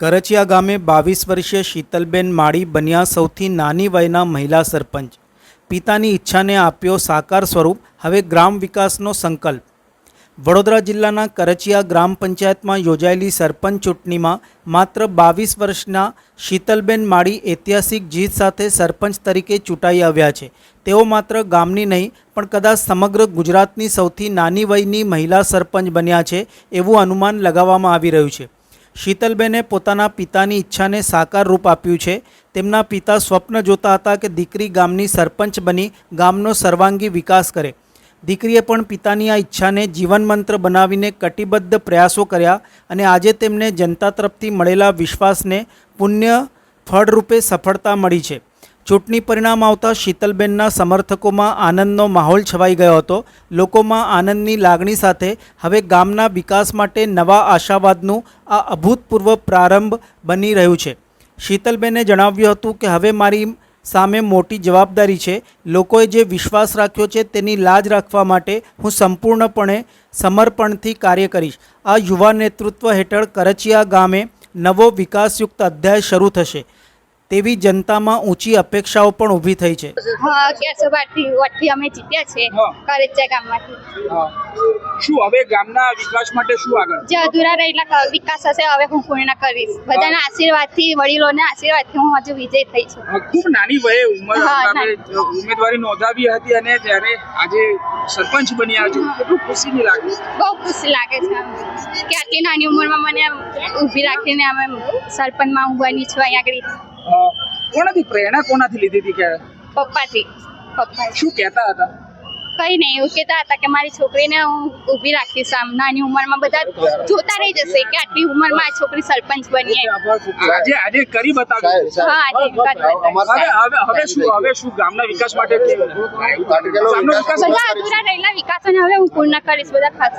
કરચિયા ગામે બાવીસ વર્ષીય શીતલબેન માળી બન્યા સૌથી નાની વયના મહિલા સરપંચ. પિતાની ઈચ્છાને આપ્યો સાકાર સ્વરૂપ, હવે ગ્રામ વિકાસનો સંકલ્પ. વડોદરા જિલ્લાના કરચિયા ગ્રામ પંચાયતમાં યોજાયેલી સરપંચ ચૂંટણીમાં માત્ર બાવીસ વર્ષના શીતલબેન માળી ઐતિહાસિક જીત સાથે સરપંચ તરીકે ચૂંટાઈ આવ્યા છે. તેઓ માત્ર ગામની નહીં, પણ કદાચ સમગ્ર ગુજરાતની સૌથી નાની વયની મહિલા સરપંચ બન્યા છે એવું અનુમાન લગાવવામાં આવી રહ્યું છે. શીતલબેને પોતાના પિતાની ઈચ્છાને સાકાર રૂપ આપ્યું છે. તેમના પિતા સ્વપ્ન જોતા હતા કે દીકરી ગામની સરપંચ બની, ગામનો સર્વાંગી વિકાસ કરે. દીકરીએ પણ પિતાની આ ઈચ્છાને જીવનમંત્ર બનાવીને કટિબદ્ધ પ્રયાસો કર્યા અને આજે તેમને જનતા તરફથી મળેલા વિશ્વાસને પુણ્ય ફળરૂપે સફળતા મળી છે. ચૂંટણી પરિણામ આવતા શીતલબેનના સમર્થકોમાં આનંદનો માહોલ છવાઈ ગયો હતો. લોકોમાં આનંદની લાગણી સાથે હવે ગામના વિકાસ માટે નવા આશાવાદનું આ અભૂતપૂર્વ પ્રારંભ બની રહ્યું છે. શીતલબેને જણાવ્યું હતું કે હવે મારી સામે મોટી જવાબદારી છે. લોકોએ જે વિશ્વાસ રાખ્યો છે તેની લાજ રાખવા માટે હું સંપૂર્ણપણે સમર્પણથી કાર્ય કરીશ. આ યુવા નેતૃત્વ હેઠળ કરચિયા ગામે નવો વિકાસયુક્ત અધ્યાય શરૂ થશે. તેવી જનતામાં ઊંચી અપેક્ષાઓ પણ ઊભી થઈ છે. હા વોટથી અમે જીત્યા છે કરેચા ગામમાંથી. શું હવે ગામના વિકાસ માટે શું આગળ? જે અધૂરા રહેલા વિકાસ હશે હવે હું પૂર્ણ કરીશ. બધાના આશીર્વાદથી વડીલોના આશીર્વાદથી હું હજુ વિજય થઈ છું. ખૂબ નાની વયે ઉંમર ઉમેદવારી નોંધાવી હતી અને ત્યારે આજે સરપંચ બન્યા છો. કેટલું ખુશીની લાગે બહુ ખુશી લાગે છે કે આટલી નાની ઉંમરમાં મને ઊભી રાખીને અમે સરપંચમાં હું બની છું અહીંયા આગળ કોનાથી પ્રેરણા કોનાથી લીધી હતી કે પપ્પાથી. પપ્પા શું કહેતા હતા? કઈ નહીં એવું કહેતા હતા કે મારી છોકરીને હું ઊભી રાખીશ આમ નાની ઉંમરમાં બધા જોતા રહી જશે કે આટલી ઉંમરમાં આ છોકરી સરપંચ બની. આજે આજે કરી બતાવ્યું હા આજે હવે હવે હવે શું હવે શું ગામના વિકાસ માટે વિકાસ બધા અધૂરા રહેલા વિકાસોને હવે હું પૂર્ણ કરીશ બધા ખાસ